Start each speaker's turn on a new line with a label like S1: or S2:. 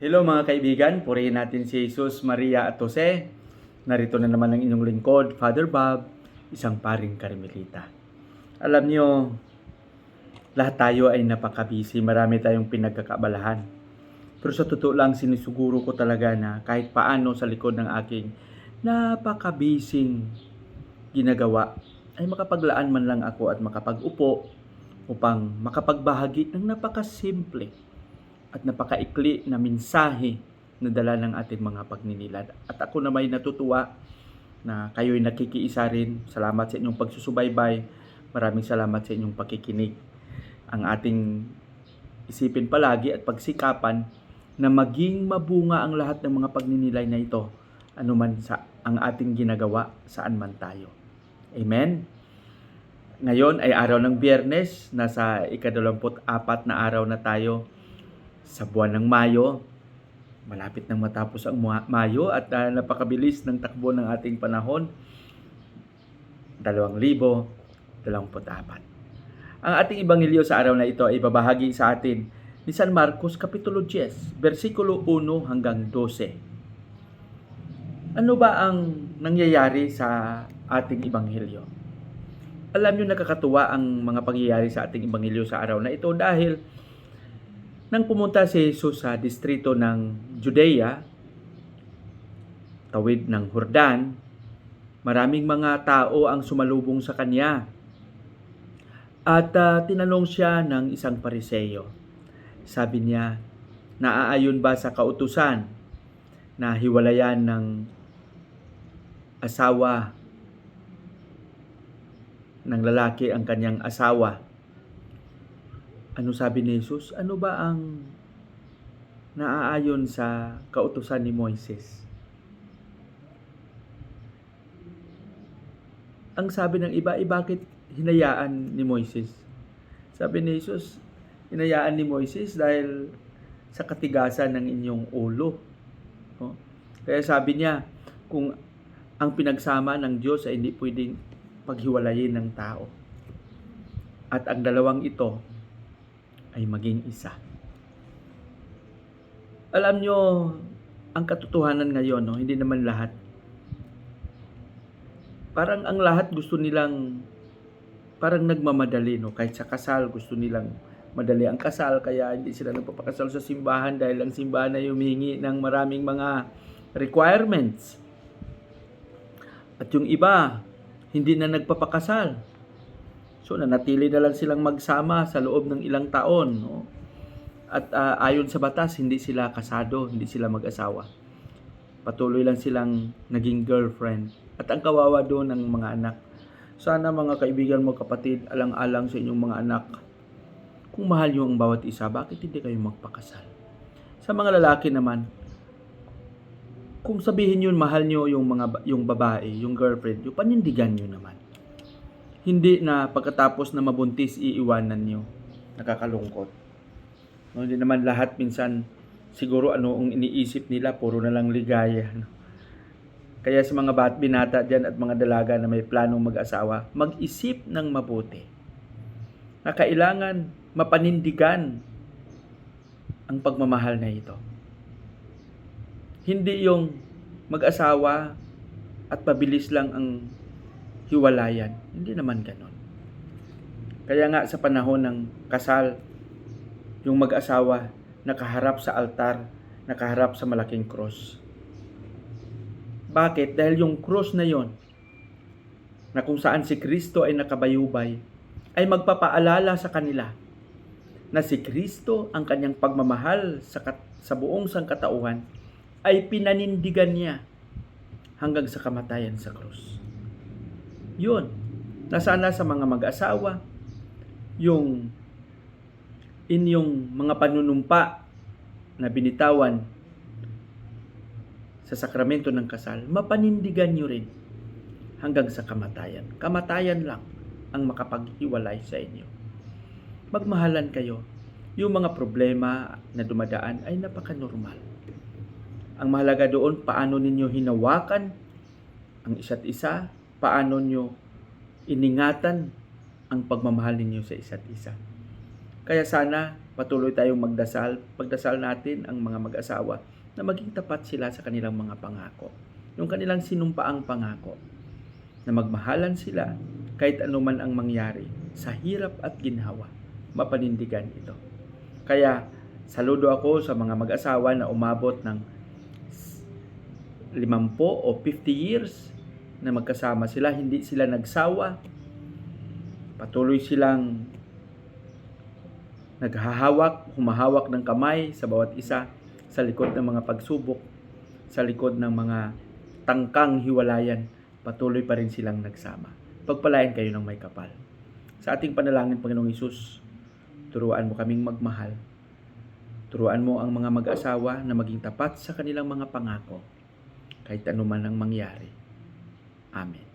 S1: Hello mga kaibigan, purihin natin si Jesus, Maria at Jose. Narito na naman ang inyong lingkod, Father Bob, isang paring karmelita. Alam nyo, lahat tayo ay napakabisi, marami tayong pinagkakabalahan. Pero sa totoo lang, sinisuguro ko talaga na kahit paano sa likod ng aking napakabising ginagawa, ay makapaglaan man lang ako at makapag-upo upang makapagbahagi ng napakasimple at napakaikli na mensahe na dala ng ating mga pagninilad. At ako na may natutuwa na kayo'y nakikiisa rin. Salamat sa inyong pagsusubaybay. Maraming salamat sa inyong pakikinig. Ang ating isipin palagi at pagsikapan na maging mabunga ang lahat ng mga pagninilay na ito anuman sa ang ating ginagawa saan man tayo. Amen. Ngayon ay araw ng biyernes, nasa ikadalamput apat na araw na tayo sa buwan ng Mayo. Malapit nang matapos ang Mayo at ah, napakabilis ng takbo ng ating panahon. 2024. Ang ating ebanghelyo sa araw na ito ay babahagi sa atin ni San Marcos Kapitulo 10, versikulo 1 hanggang 12. Ano ba ang nangyayari sa ating ebanghelyo? Alam niyo nakakatuwa ang mga pangyayari sa ating ebanghelyo sa araw na ito dahil nang pumunta si Jesus sa distrito ng Judea, tawid ng Hordan, maraming mga tao ang sumalubong sa kanya. At ah, tinanong siya ng isang pariseyo. Sabi niya, naaayon ba sa kautusan na hiwalayan ng asawa ng lalaki ang kanyang asawa ano sabi ni Jesus? Ano ba ang naaayon sa kautusan ni Moises? Ang sabi ng iba, eh bakit hinayaan ni Moises? Sabi ni Jesus, hinayaan ni Moises dahil sa katigasan ng inyong ulo. No? Kaya sabi niya, kung ang pinagsama ng Diyos ay hindi pwedeng paghiwalayin ng tao. At ang dalawang ito ay maging isa. Alam nyo, ang katotohanan ngayon, no, hindi naman lahat. Parang ang lahat gusto nilang, parang nagmamadali, no? kahit sa kasal gusto nilang madali ang kasal, kaya hindi sila nagpapakasal sa simbahan dahil ang simbahan ay humihingi ng maraming mga requirements. At yung iba, hindi na nagpapakasal. So nanatili na lang silang magsama sa loob ng ilang taon. No? At ah, ayon sa batas, hindi sila kasado, hindi sila mag-asawa. Patuloy lang silang naging girlfriend. At ang kawawa doon ng mga anak. Sana mga kaibigan mo kapatid, alang-alang sa inyong mga anak. Kung mahal nyo ang bawat isa, bakit hindi kayo magpakasal? Sa mga lalaki naman, kung sabihin yun mahal nyo yung mga yung babae, yung girlfriend, yung panindigan nyo naman hindi na pagkatapos na mabuntis iiwanan nyo. Nakakalungkot. No, hindi naman lahat minsan siguro ano ang iniisip nila, puro na lang ligaya. No? Kaya sa mga bat binata dyan at mga dalaga na may planong mag-asawa, mag-isip ng mabuti. Na kailangan mapanindigan ang pagmamahal na ito. Hindi yung mag-asawa at pabilis lang ang hiwalayan. Hindi naman ganon. Kaya nga sa panahon ng kasal, yung mag-asawa nakaharap sa altar, nakaharap sa malaking cross. Bakit? Dahil yung cross na yon na kung saan si Kristo ay nakabayubay, ay magpapaalala sa kanila na si Kristo ang kanyang pagmamahal sa, kat- sa buong sangkatauhan ay pinanindigan niya hanggang sa kamatayan sa krus. Yun. Nasana sa mga mag-asawa, yung inyong mga panunumpa na binitawan sa sakramento ng kasal, mapanindigan nyo rin hanggang sa kamatayan. Kamatayan lang ang makapaghiwalay sa inyo. Magmahalan kayo. Yung mga problema na dumadaan ay napaka-normal. Ang mahalaga doon, paano ninyo hinawakan ang isa't isa, paano nyo iningatan ang pagmamahal ninyo sa isa't isa. Kaya sana Patuloy tayong magdasal. Pagdasal natin ang mga mag-asawa na maging tapat sila sa kanilang mga pangako. Yung kanilang sinumpaang pangako na magmahalan sila kahit anuman ang mangyari sa hirap at ginhawa. Mapanindigan ito. Kaya saludo ako sa mga mag-asawa na umabot ng 50 o 50 years na magkasama sila, hindi sila nagsawa. Patuloy silang naghahawak, humahawak ng kamay sa bawat isa sa likod ng mga pagsubok, sa likod ng mga tangkang hiwalayan, patuloy pa rin silang nagsama. Pagpalain kayo ng may kapal. Sa ating panalangin, Panginoong Isus, turuan mo kaming magmahal. Turuan mo ang mga mag-asawa na maging tapat sa kanilang mga pangako kahit anuman ang mangyari. Amen.